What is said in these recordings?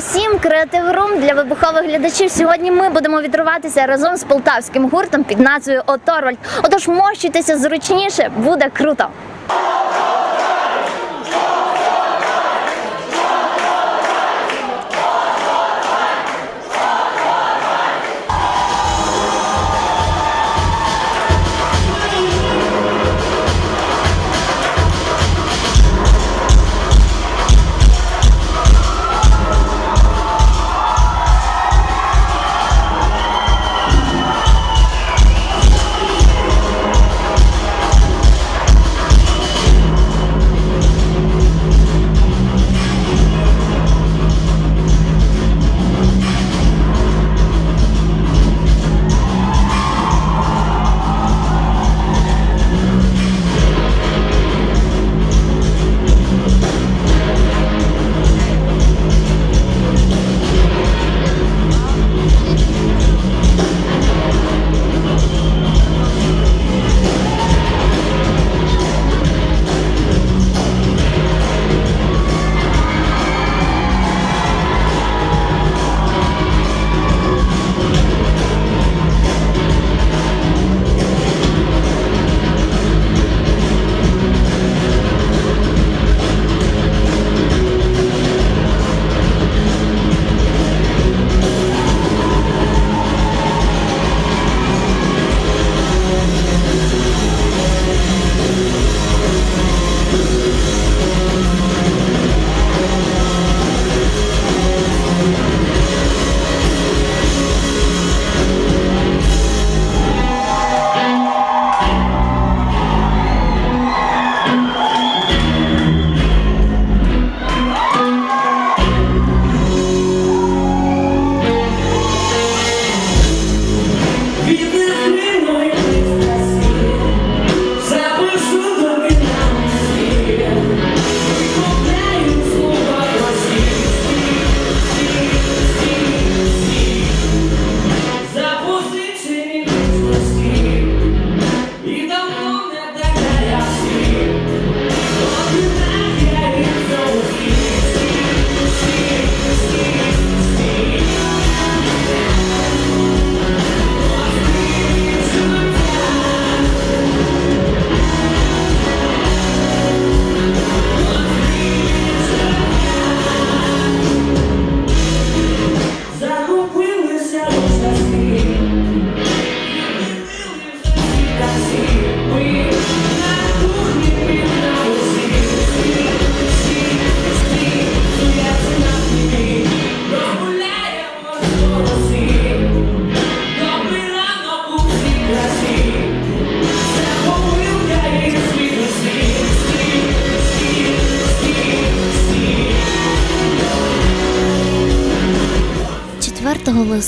107 Креатив Рум для вибухових глядачів. Сьогодні ми будемо відриватися разом з полтавським гуртом під назвою Оторвальд. Отож, мощуйтеся зручніше, буде круто.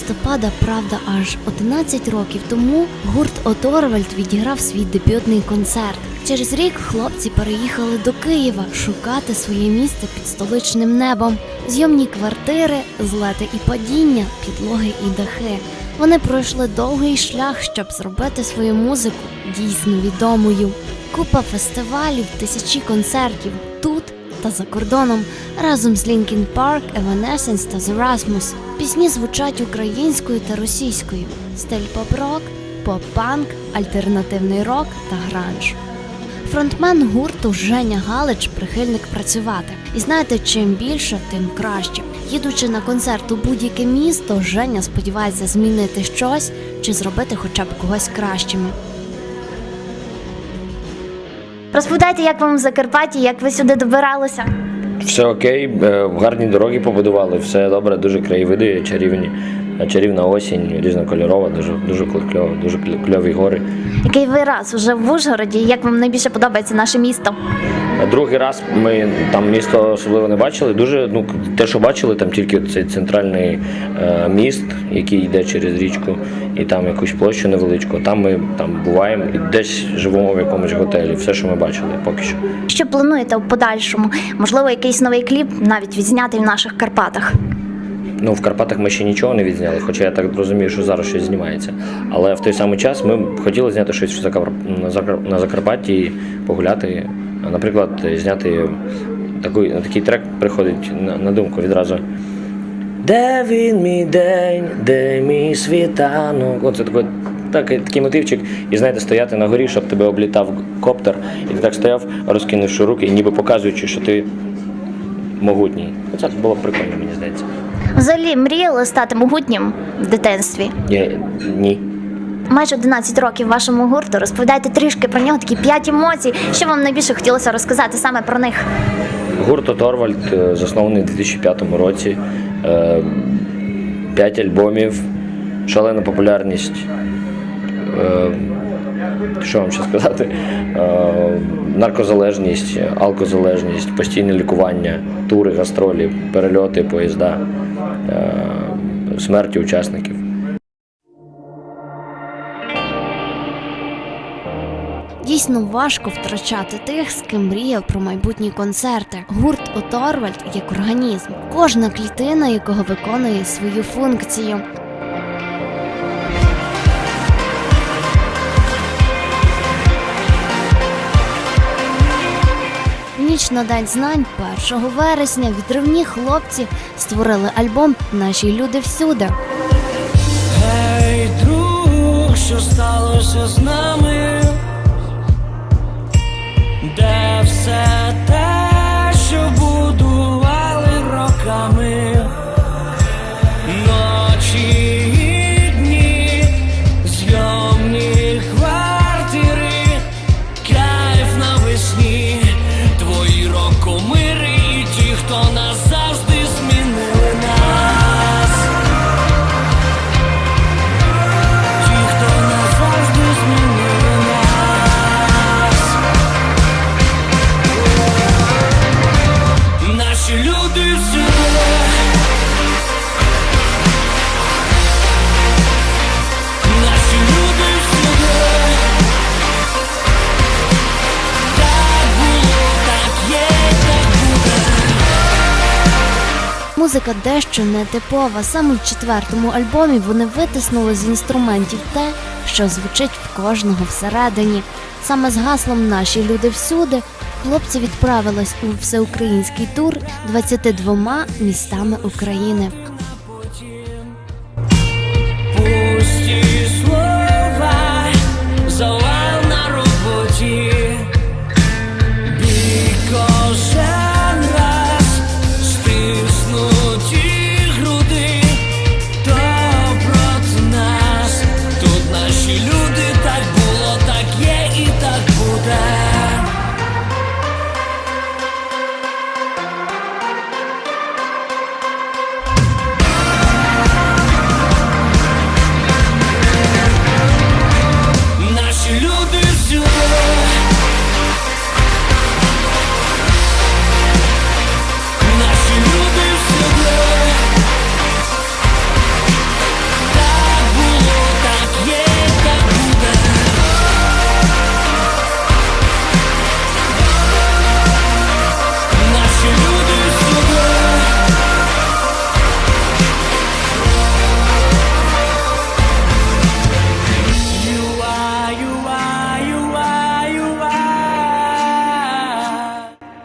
Листопада, правда, аж 11 років тому гурт Оторвальд відіграв свій дебютний концерт. Через рік хлопці переїхали до Києва шукати своє місце під столичним небом, зйомні квартири, злети і падіння, підлоги і дахи. Вони пройшли довгий шлях, щоб зробити свою музику дійсно відомою. Купа фестивалів, тисячі концертів тут та за кордоном разом з Linkin Park, Evanescence та The Rasmus. Пісні звучать українською та російською. Стиль поп-рок, поп-панк, альтернативний рок та гранж. Фронтмен гурту Женя Галич прихильник працювати. І знаєте, чим більше, тим краще. Їдучи на концерт у будь-яке місто, Женя сподівається змінити щось чи зробити хоча б когось кращими. Розповідайте, як вам в Закарпатті, як ви сюди добиралися. Все окей, е, гарні дороги побудували, все добре, дуже краєвиди чарівні. Чарівна осінь, різнокольорова, дуже дуже кльово, дуже кльові гори. Який ви раз уже в Ужгороді? Як вам найбільше подобається наше місто? Другий раз ми там місто особливо не бачили. Дуже ну те, що бачили, там тільки цей центральний е, міст, який йде через річку, і там якусь площу невеличку. Там ми там буваємо і десь живемо в якомусь готелі. Все, що ми бачили, поки що. Що плануєте в подальшому? Можливо, якийсь новий кліп навіть відзнятий в наших Карпатах. Ну, в Карпатах ми ще нічого не відзняли, хоча я так розумію, що зараз щось знімається. Але в той самий час ми б хотіли зняти щось на Закар- на Закарпатті, погуляти. Наприклад, зняти такий, такий трек приходить на, на думку відразу. Де він мій день, де мій світанок. Оце такий, такий, такий мотивчик. І знаєте, стояти на горі, щоб тебе облітав коптер, і ти так стояв, розкинувши руки, ніби показуючи, що ти могутній. Це було прикольно, мені здається. Взагалі мріяли стати могутнім в дитинстві. Я, ні. Майже 11 років вашому гурту. Розповідайте трішки про нього, такі 5 емоцій. Що вам найбільше хотілося розказати саме про них? Гурт Оторвальд е, заснований у 2005 році. Е, П'ять альбомів, шалена популярність. Е, Що вам ще сказати? Е, Наркозалежність, алкозалежність, постійне лікування, тури, гастролі, перельоти, поїзда, смерті учасників. Дійсно важко втрачати тих, з ким мріяв про майбутні концерти. Гурт Оторвальд як організм, кожна клітина якого виконує свою функцію. Ніч на день знань 1 вересня відривні хлопці створили альбом Наші люди всюди. Гей, друг, що сталося з нами? Музика дещо нетипова. Саме в четвертому альбомі вони витиснули з інструментів те, що звучить в кожного всередині. Саме з гаслом Наші люди всюди хлопці відправились у всеукраїнський тур 22 містами України.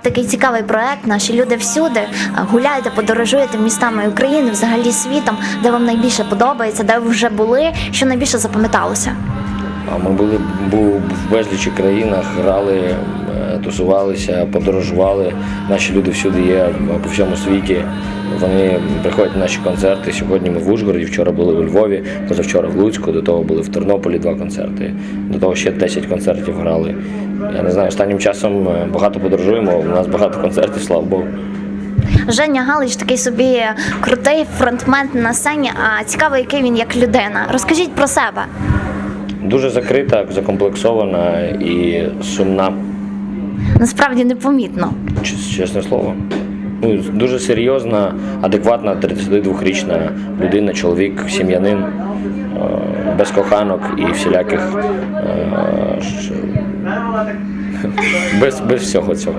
Такий цікавий проект. Наші люди всюди. Гуляєте, подорожуєте містами України, взагалі світом, де вам найбільше подобається, де ви вже були, що найбільше запам'яталося. Ми були в безлічі країнах, грали, е, тусувалися, подорожували. Наші люди всюди є е, по всьому світі. Вони приходять на наші концерти. Сьогодні ми в Ужгороді, вчора були у Львові, позавчора в Луцьку, до того були в Тернополі два концерти. До того ще 10 концертів грали. Я не знаю, останнім часом е, багато подорожуємо, у нас багато концертів, слава Богу. Женя Галич такий собі крутий фронтмен на сцені. А цікаво, який він як людина. Розкажіть про себе. Дуже закрита, закомплексована і сумна. Насправді непомітно. Чесне слово. Ну, дуже серйозна, адекватна 32-річна людина, чоловік, сім'янин, е, без коханок і всіляких. е, Без, без всього цього.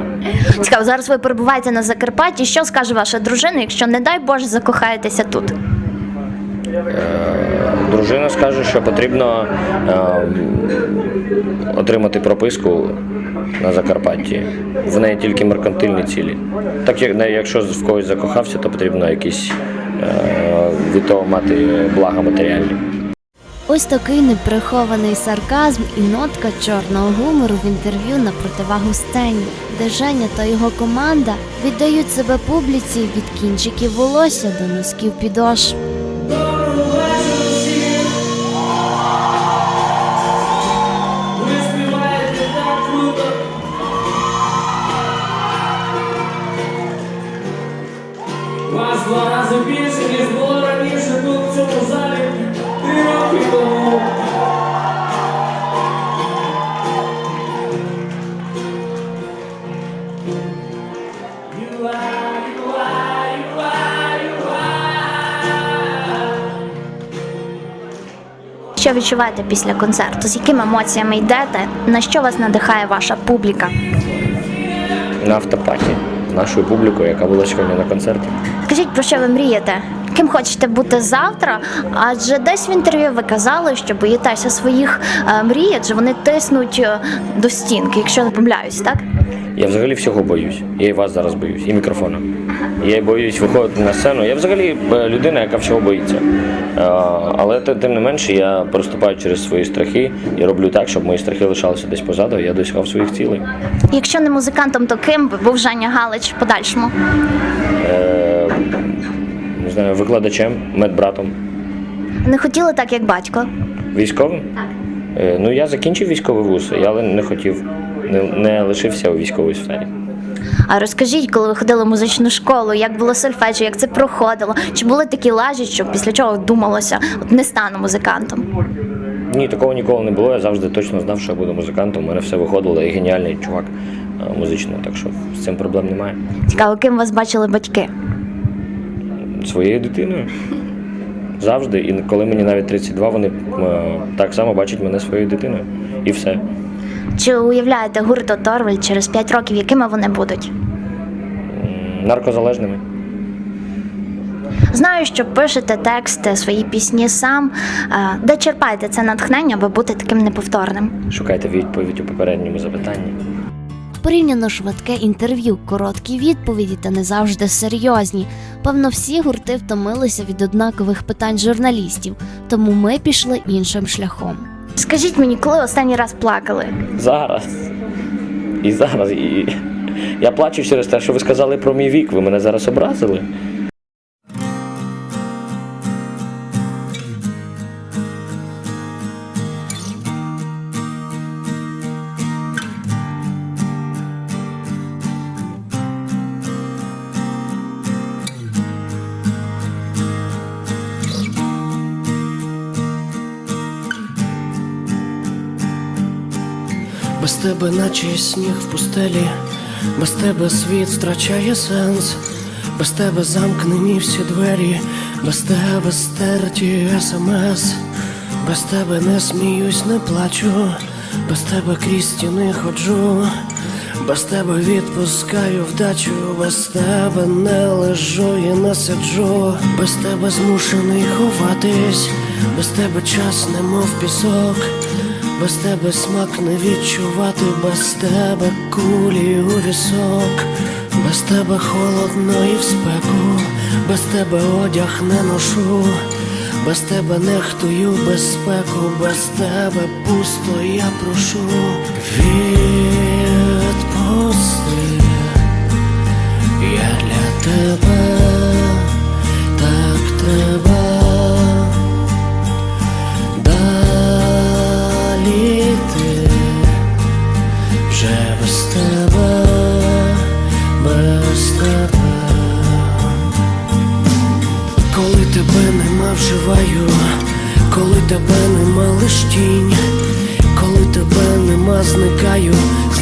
Цікаво, зараз ви перебуваєте на Закарпатті. Що скаже ваша дружина, якщо, не дай Боже, закохаєтеся тут? Дружина скаже, що потрібно е, отримати прописку на Закарпатті. В неї тільки меркантильні цілі. Так як якщо в когось закохався, то потрібно якісь е, від того мати блага матеріальні. Ось такий неприхований сарказм і нотка чорного гумору в інтерв'ю на противагу сцені, де Женя та його команда віддають себе публіці від кінчиків волосся до носків підошв. Рази більше, ніж було раніше тут в цьому залі три роки тому. You are, you are, you are, you are. Що відчуваєте після концерту? З якими емоціями йдете? На що вас надихає ваша публіка? На автопаті нашою публікою, яка була сьогодні на концерті. Скажіть, про що ви мрієте? Ким хочете бути завтра? Адже десь в інтерв'ю ви казали, що боїтеся своїх е, мрій, адже вони тиснуть е, до стінки, якщо не помиляюсь, так? Я взагалі всього боюсь. Я і вас зараз боюсь, і мікрофона. Я боюсь виходити на сцену. Я взагалі е, людина, яка всього боїться. Е, Але тим не менше я переступаю через свої страхи і роблю так, щоб мої страхи лишалися десь позаду, я досягав своїх цілей. Якщо не музикантом, то ким був Женя Галич в подальшому? Е, Не знаю, викладачем, медбратом, Не хотіли так, як батько? військовим. Е, Ну я закінчив військовий вуз, але не хотів, не, не лишився у військовій сфері. А розкажіть, коли ви ходили в музичну школу, як було сольфеджіо, як це проходило? Чи були такі лажі, що після чого думалося, от не стану музикантом? Ні, такого ніколи не було. Я завжди точно знав, що я буду музикантом. У мене все виходило, я геніальний чувак е, музично, так що з цим проблем немає. Цікаво, ким вас бачили батьки? Своєю дитиною. Завжди. І коли мені навіть 32, вони е, так само бачать мене своєю дитиною. І все. Чи уявляєте гурт Оторвель через 5 років, якими вони будуть? Наркозалежними. Знаю, що пишете тексти, свої пісні сам. Е, Де черпаєте це натхнення, аби бути таким неповторним? Шукайте відповідь у попередньому запитанні. Порівняно швидке інтерв'ю, короткі відповіді та не завжди серйозні. Певно, всі гурти втомилися від однакових питань журналістів, тому ми пішли іншим шляхом. Скажіть мені, коли останній раз плакали? Зараз. І зараз. І... Я плачу через те, що ви сказали про мій вік. Ви мене зараз образили. Тебе, наче сніг в пустелі, без тебе світ втрачає сенс, без тебе замкнені всі двері, без тебе стерті смс, без тебе не сміюсь, не плачу, без тебе крізь стіни ходжу, без тебе відпускаю вдачу, без тебе не лежу і не сиджу, без тебе змушений ховатись, без тебе час немов пісок. Без тебе смак не відчувати, без тебе кулі у вісок, без тебе холодно і в спеку, без тебе одяг не ношу, без тебе нехтую безпеку, без тебе пусто я прошу. Відпусти, я для тебе так треба.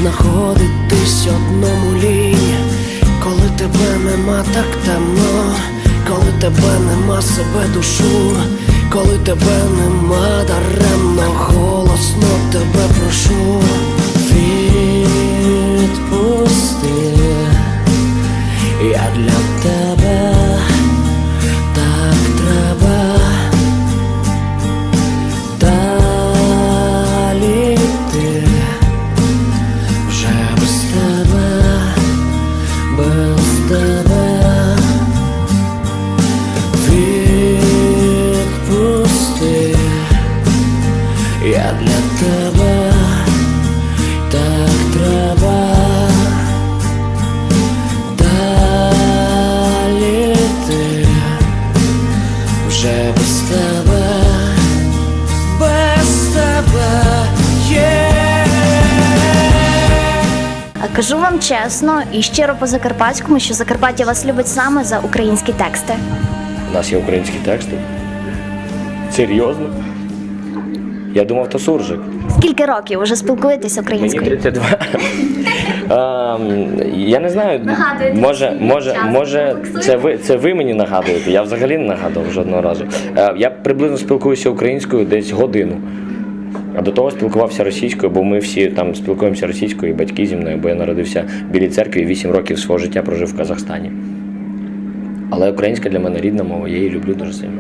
Знаходитись одному лінь, коли тебе нема так темно, коли тебе нема себе душу, коли тебе нема даремно, голосно тебе прошу, відпусти, чесно і щиро по закарпатському, що Закарпаття вас любить саме за українські тексти. У нас є українські тексти. Серйозно? Я думав, то суржик. Скільки років вже спілкуєтесь Мені українською? 32. Ем, я не знаю, Нагадуєте може, може, може, це ви, це ви мені нагадуєте. Я взагалі не нагадував жодного разу. Е, я приблизно спілкуюся українською десь годину. А до того спілкувався російською, бо ми всі там спілкуємося російською, і батьки зі мною, бо я народився в Білій церкві і 8 років свого життя прожив в Казахстані. Але українська для мене рідна мова, я її люблю дуже сильно.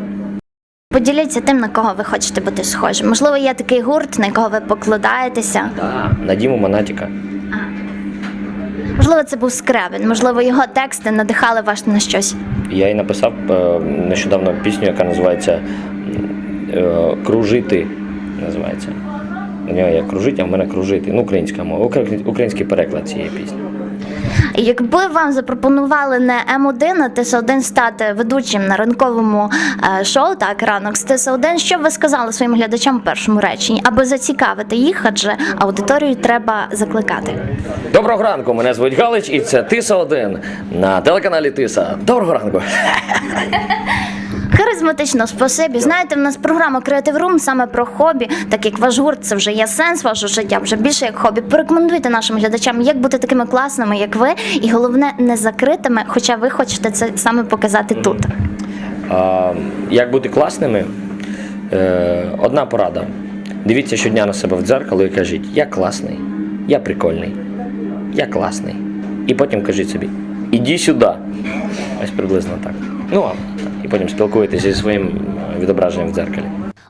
Поділіться тим, на кого ви хочете бути схожим. Можливо, є такий гурт, на якого ви покладаєтеся. На Діму Монатіка. Можливо, це був скребін, можливо, його тексти надихали вас на щось. Я і написав е, нещодавно пісню, яка називається е, Кружити. Називається. У нього є кружити, а в мене кружити. Ну, українська мова, Укра- український переклад цієї пісні. Якби вам запропонували не М1, а ТС1 стати ведучим на ранковому е, шоу, так ранок з ТС1, що б ви сказали своїм глядачам в першому реченні, аби зацікавити їх, адже аудиторію треба закликати. Доброго ранку, мене звуть Галич, і це Тиса 1 на телеканалі Тиса. Доброго ранку. Харизматично, спасибі. Знаєте, в нас програма Creative Room саме про хобі, так як ваш гурт це вже є сенс вашого життя, вже більше як хобі. Порекомендуйте нашим глядачам, як бути такими класними, як ви, і головне не закритими, хоча ви хочете це саме показати тут. А, як бути класними? Е, одна порада. Дивіться щодня на себе в дзеркало і кажіть, я класний, я прикольний, я класний. І потім кажіть собі, іди сюди. Ось приблизно так. Ну, а, і потім спілкуєтеся зі своїм е, відображенням в дзеркалі.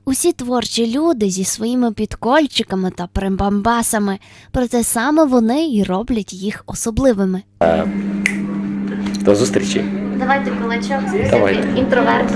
Усі творчі люди зі своїми підкольчиками та примбамбасами, проте саме вони і роблять їх особливими. До зустрічі. Давайте кулачок, Давайте. інтроверт.